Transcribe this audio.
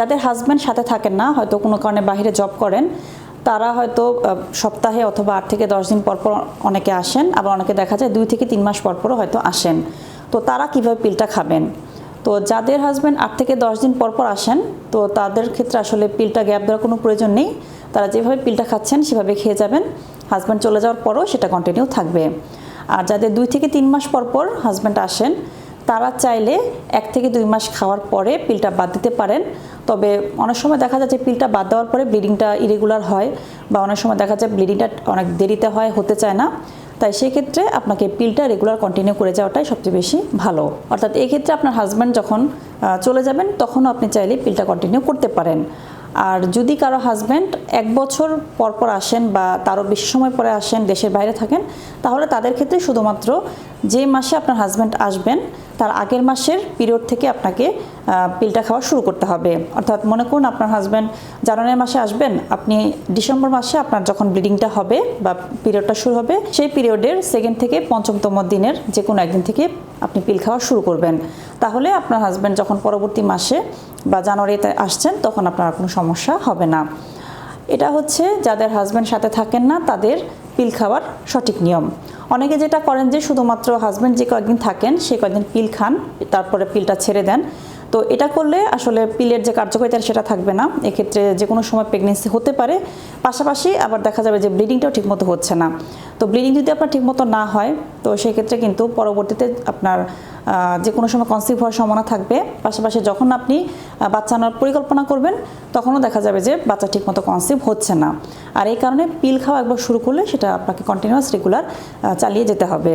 যাদের হাজব্যান্ড সাথে থাকেন না, হয়তো কোনো কারণে বাইরে জব করেন, তারা হয়তো সপ্তাহে অথবা আট থেকে দশ দিন পর পর অনেকে আসেন, আবার অনেকে দেখা যায় দুই থেকে তিন মাস পর পরও হয়তো আসেন। তো তারা কীভাবে পিলটা খাবেন? তো যাদের হাজব্যান্ড আট থেকে দশ দিন পর পর আসেন, তো তাদের ক্ষেত্রে আসলে পিলটা গ্যাপ দেওয়ার কোনো প্রয়োজন নেই। তারা যেভাবে পিলটা খাচ্ছেন, সেভাবে খেয়ে যাবেন। হাজব্যান্ড চলে যাওয়ার পরও সেটা কন্টিনিউ থাকবে। আর যাদের দুই থেকে তিন মাস পর পর হাজব্যান্ড আসেন, তারা চাইলে এক থেকে দুই মাস খাওয়ার পরে পিলটা বাদ দিতে পারেন। তবে অনেক সময় দেখা যায় যে পিলটা বাদ দেওয়ার পরে ব্লিডিংটা ইরেগুলার হয় বা অনেক সময় দেখা যায় ব্লিডিংটা অনেক দেরিতে হয়, হতে চায় না। তাই সেক্ষেত্রে আপনাকে পিলটা রেগুলার কন্টিনিউ করে যাওয়াটাই সবচেয়ে বেশি ভালো। অর্থাৎ এক্ষেত্রে আপনার হাজব্যান্ড যখন চলে যাবেন, তখনও আপনি চাইলে পিলটা কন্টিনিউ করতে পারেন। আর যদি কারও হাজব্যান্ড এক বছর পর পর আসেন বা তারও বেশি সময় পরে আসেন, দেশের বাইরে থাকেন, তাহলে তাদের ক্ষেত্রে শুধুমাত্র যে মাসে আপনার হাজব্যান্ড আসবেন, তার আগের মাসের পিরিয়ড থেকে আপনাকে পিলটা খাওয়া শুরু করতে হবে। অর্থাৎ মনে করুন আপনার হাজব্যান্ড জানুয়ারি মাসে আসবেন, আপনি ডিসেম্বর মাসে আপনার যখন ব্লিডিংটা হবে বা পিরিয়ডটা শুরু হবে, সেই পিরিয়ডের সেকেন্ড থেকে পঞ্চমতম দিনের যে কোনো একদিন থেকে আপনি পিল খাওয়া শুরু করবেন। তাহলে আপনার হাজব্যান্ড যখন পরবর্তী মাসে বা জানুয়ারিতে আসছেন, তখন আপনার কোনো সমস্যা হবে না। এটা হচ্ছে যাদের হাজব্যান্ড সাথে থাকেন না, তাদের পিল খাওয়ার সঠিক নিয়ম। অনেকে যেটা করেন যে, শুধুমাত্র হাজব্যান্ড যে কয়েকদিন থাকেন, সে কয়েকদিন পিল খান, তারপরে পিলটা ছেড়ে দেন। তো এটা করলে আসলে পিলের যে কার্যকারিতা, সেটা থাকবে না। এক্ষেত্রে যে কোনো সময় প্রেগনেন্সি হতে পারে। পাশাপাশি আবার দেখা যাবে যে ব্লিডিংটাও ঠিকমতো হচ্ছে না। তো ব্লিডিং যদি আপনার ঠিকমতো না হয়, তো সেক্ষেত্রে কিন্তু পরবর্তীতে আপনার যে কোনো সময় কনসিভ হওয়ার সম্ভাবনা থাকবে। পাশাপাশি যখন আপনি বাচ্চা আনার পরিকল্পনা করবেন, তখনও দেখা যাবে যে বাচ্চা ঠিকমতো কনসিভ হচ্ছে না। আর এই কারণে পিল খাওয়া একবার শুরু করলে সেটা আপনাকে কন্টিনিউয়াস রেগুলার চালিয়ে যেতে হবে।